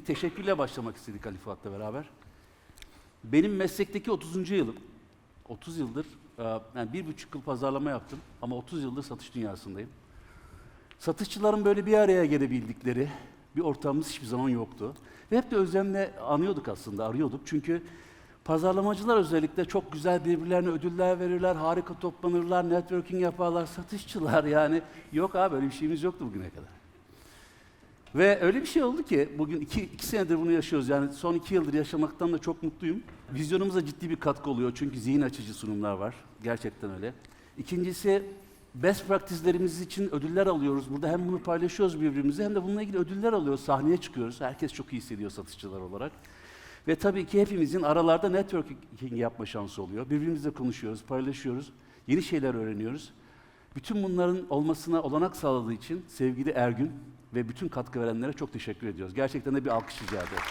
bir teşekkürle başlamak istedik Ali Fuat'la beraber. Benim meslekteki 30. yılım. 30 yıldır, e, yani bir buçuk yıl pazarlama yaptım ama 30 yıldır satış dünyasındayım. Satışçıların böyle bir araya gelebildikleri bir ortamımız hiçbir zaman yoktu. Ve hep de özlemle anıyorduk aslında, arıyorduk. Çünkü pazarlamacılar özellikle çok güzel birbirlerine ödüller verirler, harika toplanırlar, networking yaparlar. Satışçılar yani yok abi öyle bir şeyimiz yoktu bugüne kadar. Ve öyle bir şey oldu ki bugün iki, iki senedir bunu yaşıyoruz. Yani son iki yıldır yaşamaktan da çok mutluyum. Vizyonumuza ciddi bir katkı oluyor çünkü zihin açıcı sunumlar var. Gerçekten öyle. İkincisi best practice'lerimiz için ödüller alıyoruz. Burada hem bunu paylaşıyoruz birbirimize hem de bununla ilgili ödüller alıyoruz. Sahneye çıkıyoruz. Herkes çok iyi hissediyor satışçılar olarak. Ve tabii ki hepimizin aralarda networking yapma şansı oluyor. Birbirimizle konuşuyoruz, paylaşıyoruz. Yeni şeyler öğreniyoruz. Bütün bunların olmasına olanak sağladığı için sevgili Ergün ve bütün katkı verenlere çok teşekkür ediyoruz. Gerçekten de bir alkış rica ediyoruz.